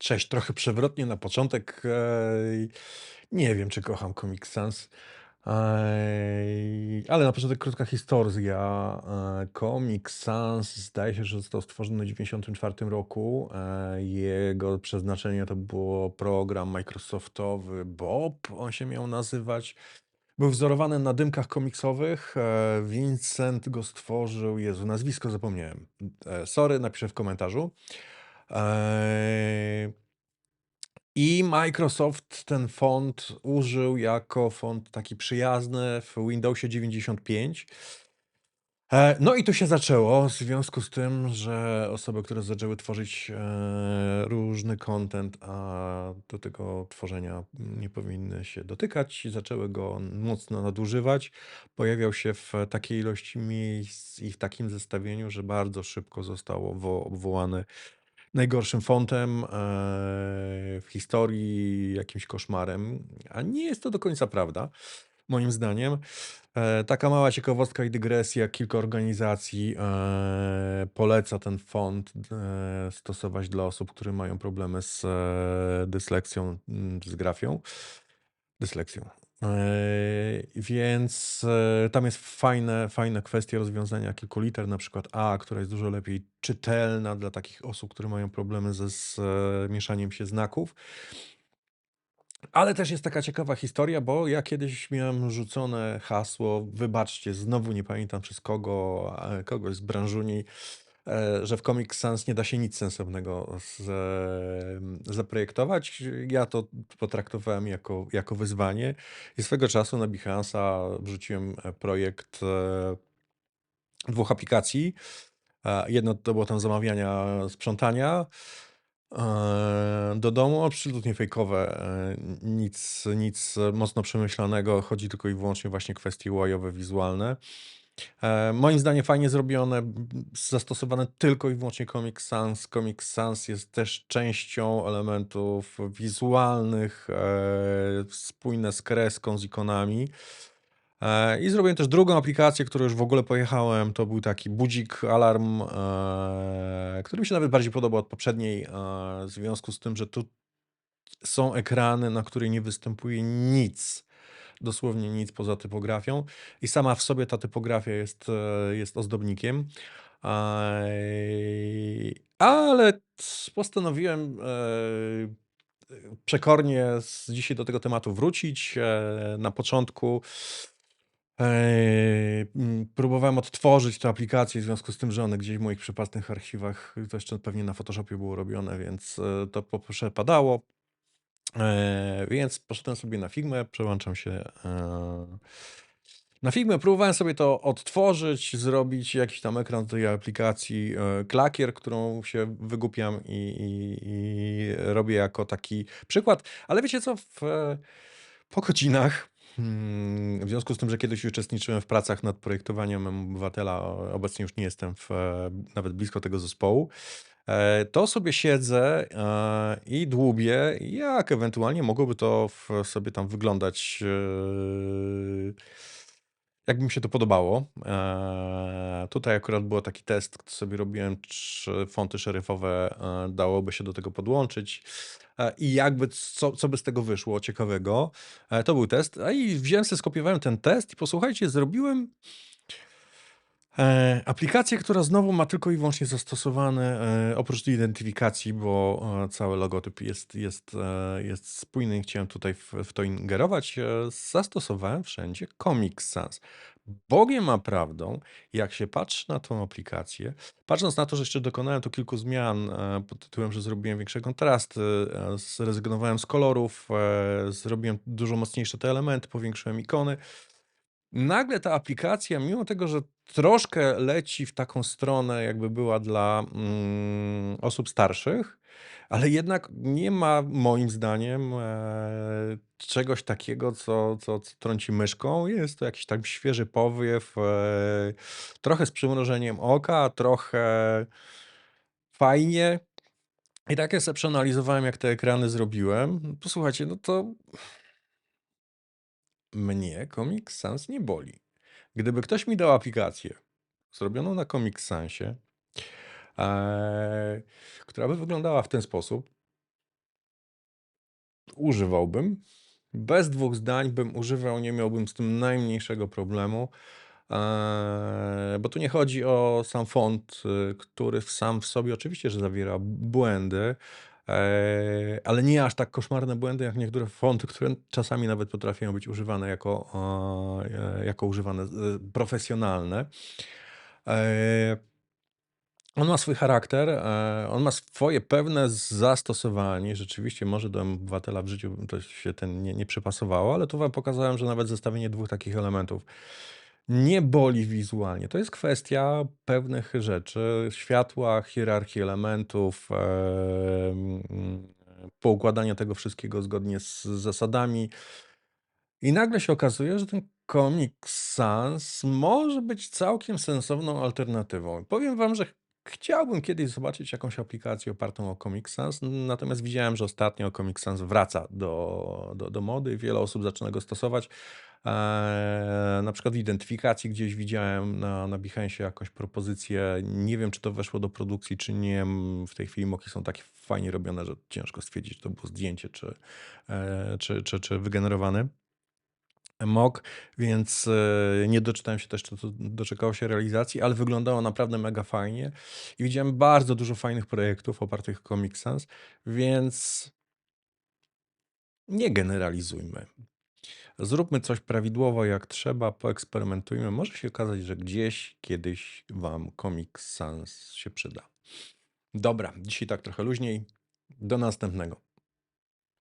Cześć, trochę przewrotnie na początek. Nie wiem, czy kocham Comic Sans, ale na początek krótka historia. E, Comic Sans zdaje się, że został stworzony w 1994 roku. E, Jego przeznaczenie to było program Microsoftowy Bob, on się miał nazywać. Był wzorowany na dymkach komiksowych. E, Vincent go stworzył. Jezu, nazwisko zapomniałem. Sorry, napiszę w komentarzu. Eee, I Microsoft ten font użył jako font taki przyjazny w Windowsie 95. E, No i tu się zaczęło, w związku z tym, że osoby, które zaczęły tworzyć e, różny content, a do tego tworzenia nie powinny się dotykać, zaczęły go mocno nadużywać. Pojawiał się w takiej ilości miejsc i w takim zestawieniu, że bardzo szybko został obwo- obwołany najgorszym fontem e, w historii, jakimś koszmarem, a nie jest to do końca prawda, moim zdaniem. E, Taka mała ciekawostka i dygresja. Kilka organizacji e, poleca ten font stosować dla osób, które mają problemy z dysleksją, mm, z grafią. Dysleksją. Eee, Więc e, tam jest fajne, fajne kwestie rozwiązania kilku liter, na przykład A, która jest dużo lepiej czytelna dla takich osób, które mają problemy ze zmieszaniem się znaków. Ale też jest taka ciekawa historia, bo ja kiedyś miałem rzucone hasło, wybaczcie, znowu nie pamiętam przez kogo, e, kogoś z branżuni, e, że w Comic Sans nie da się nic sensownego z, e, zaprojektować. Ja to potraktowałem jako, jako wyzwanie i swego czasu na Behance'a wrzuciłem e, projekt e, dwóch aplikacji. E, Jedno to było tam zamawiania sprzątania e, do domu, absolutnie fejkowe, e, nic, nic mocno przemyślanego, chodzi tylko i wyłącznie właśnie kwestie UI-owe, wizualne. E, Moim zdaniem fajnie zrobione, zastosowane tylko i wyłącznie Comic Sans. Comic Sans jest też częścią elementów wizualnych, e, spójne z kreską, z ikonami. E, I zrobiłem też drugą aplikację, którą już w ogóle pojechałem. To był taki budzik, alarm, który mi się nawet bardziej podobał od poprzedniej, w związku z tym, że tu są ekrany, na których nie występuje nic, dosłownie nic poza typografią i sama w sobie ta typografia jest, e, jest ozdobnikiem. Aj, Ale postanowiłem e, przekornie z dzisiaj do tego tematu wrócić. E, Na początku próbowałem odtworzyć tę aplikację w związku z tym, że one gdzieś w moich przepastnych archiwach, to jeszcze pewnie na Photoshopie było robione, więc e, to poprzepadało. Eee, więc poszedłem sobie na Figmę, przełączam się e, na Figmę. Próbowałem sobie to odtworzyć, zrobić jakiś tam ekran tej aplikacji, e, klakier, którą się wygłupiam i, i, i robię jako taki przykład. Ale wiecie co, w, e, po godzinach Mm, W związku z tym, że kiedyś uczestniczyłem w pracach nad projektowaniem obywatela, obecnie już nie jestem w, e, nawet blisko tego zespołu, e, to sobie siedzę e, i dłubię, jak ewentualnie mogłoby to sobie tam wyglądać, e, jakby mi się to podobało. E, Tutaj akurat był taki test, który sobie robiłem, czy fonty szeryfowe e, dałoby się do tego podłączyć e, i jakby co, co by z tego wyszło ciekawego. E, To był test. A i wziąłem sobie, skopiowałem ten test i posłuchajcie, zrobiłem e, aplikację, która znowu ma tylko i wyłącznie zastosowane, e, oprócz identyfikacji, bo e, cały logotyp jest, jest, e, jest spójny i chciałem tutaj w, w to ingerować, e, zastosowałem wszędzie Comic Sans. Bogiem a prawdą, jak się patrzy na tą aplikację, patrząc na to, że jeszcze dokonałem tu kilku zmian e, pod tytułem, że zrobiłem większe kontrasty, e, zrezygnowałem z kolorów, e, zrobiłem dużo mocniejsze te elementy, powiększyłem ikony. Nagle ta aplikacja, mimo tego, że troszkę leci w taką stronę, jakby była dla mm, osób starszych, ale jednak nie ma moim zdaniem e, czegoś takiego, co, co, co trąci myszką. Jest to jakiś tam świeży powiew, e, trochę z przymrużeniem oka, trochę fajnie. I tak ja sobie przeanalizowałem, jak te ekrany zrobiłem. Posłuchajcie, no to mnie Comic Sans nie boli. Gdyby ktoś mi dał aplikację zrobioną na Comic Sansie, e, która by wyglądała w ten sposób, używałbym. Bez dwóch zdań bym używał, nie miałbym z tym najmniejszego problemu. Eee, bo tu nie chodzi o sam font, y, który sam w sobie oczywiście, że zawiera błędy, ale nie aż tak koszmarne błędy jak niektóre fonty, które czasami nawet potrafią być używane jako, e, jako używane y, profesjonalne. On ma swój charakter, e, on ma swoje pewne zastosowanie. Rzeczywiście może do obywatela w życiu to się ten nie, nie przypasowało, ale tu wam pokazałem, że nawet zestawienie dwóch takich elementów nie boli wizualnie. To jest kwestia pewnych rzeczy, światła, hierarchii elementów, em, poukładania tego wszystkiego zgodnie z zasadami. I nagle się okazuje, że ten Comic Sans może być całkiem sensowną alternatywą. Powiem wam, że chciałbym kiedyś zobaczyć jakąś aplikację opartą o Comic Sans, natomiast widziałem, że ostatnio Comic Sans wraca do, do, do mody wiele osób zaczyna go stosować. Eee, na przykład w identyfikacji gdzieś widziałem na, na Behance jakąś propozycję. Nie wiem, czy to weszło do produkcji, czy nie. W tej chwili moki są takie fajnie robione, że ciężko stwierdzić, czy to było zdjęcie, czy, e, czy, czy, czy wygenerowane mok, więc e, nie doczytałem się też, czy to doczekało się realizacji, ale wyglądało naprawdę mega fajnie i widziałem bardzo dużo fajnych projektów opartych o Comic Sans, więc nie generalizujmy. Zróbmy coś prawidłowo jak trzeba, poeksperymentujmy. Może się okazać, że gdzieś kiedyś Wam Comic Sans się przyda. Dobra, dzisiaj tak trochę luźniej. Do następnego.